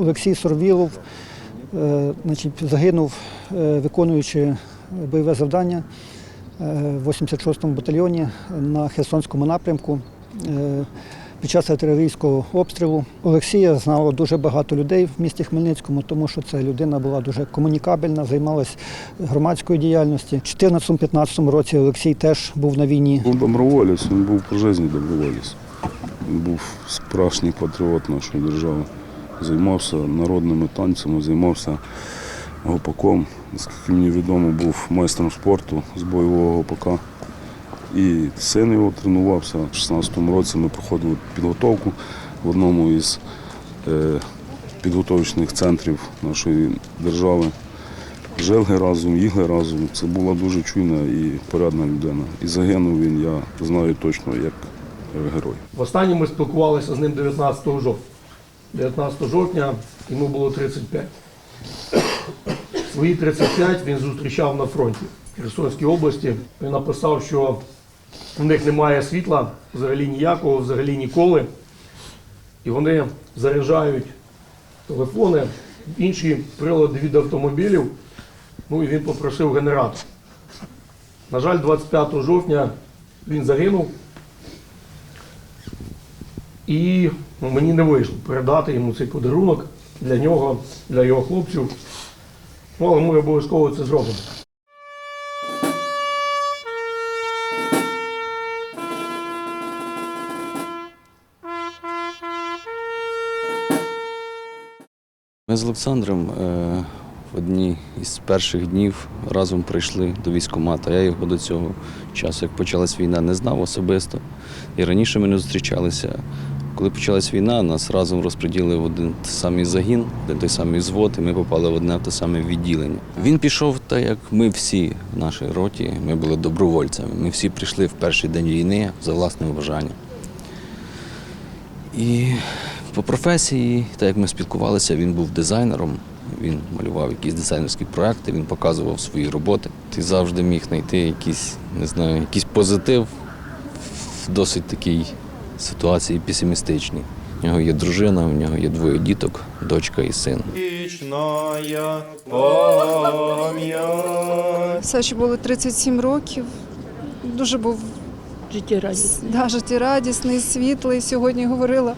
Олексій Сорвілов е, значить, загинув, е, виконуючи бойове завдання е, в 86-му батальйоні на Херсонському напрямку. Під час артилерійського обстрілу Олексія знало дуже багато людей в місті Хмельницькому, тому що ця людина була дуже комунікабельна, займалась громадською діяльністю. У 2014-2015 році Олексій теж був на війні. Був доброволець, він був по житті доброволець. Він був справжній патріот нашої держави. Займався народними танцями, займався гопаком. Наскільки мені відомо, був майстром спорту з бойового гопака. І син його тренувався. У 16-му році ми проходили підготовку в одному із е, підготовчних центрів нашої держави. Жили разом, їли разом. Це була дуже чуйна і порядна людина. І загинув він, я знаю точно, як е, герой. Востаннє ми спілкувалися з ним 19 жовтня. 19 жовтня йому було 35. Свої 35 він зустрічав на фронті в Херсонській області. Він написав, що в них немає світла взагалі ніякого, взагалі ніколи. І вони заряджають телефони, інші прилади від автомобілів. Ну і він попросив генератор. На жаль, 25 жовтня він загинув. І ну, мені не вийшло передати йому цей подарунок для нього, для його хлопців. Ну, але ми обов'язково це зробимо. Ми з Олександром е, в одні із перших днів разом прийшли до військкомату. Я його до цього часу, як почалась війна, не знав особисто. І раніше ми не зустрічалися. Коли почалась війна, нас разом розподілили в один самий загін, один той самий звод, і ми попали в одне те саме відділення. Він пішов так, як ми всі в нашій роті. Ми були добровольцями. Ми всі прийшли в перший день війни за власним бажанням. І по професії, так як ми спілкувалися, він був дизайнером, він малював якісь дизайнерські проекти, він показував свої роботи. Ти завжди міг знайти якийсь, не знаю, якийсь позитив досить такій ситуації песимістичній. У нього є дружина, у нього є двоє діток, дочка і син. Саші було 37 років. Дуже був життєрадісний. да, життєрадісний, світлий. Сьогодні говорила,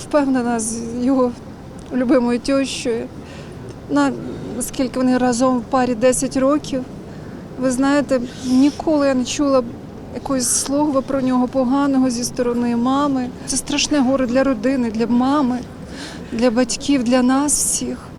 впевнена з його любимою тещою. На скільки вони разом в парі 10 років. Ви знаєте, ніколи я не чула якогось слова про нього поганого зі сторони мами. Це страшне горе для родини, для мами, для батьків, для нас всіх.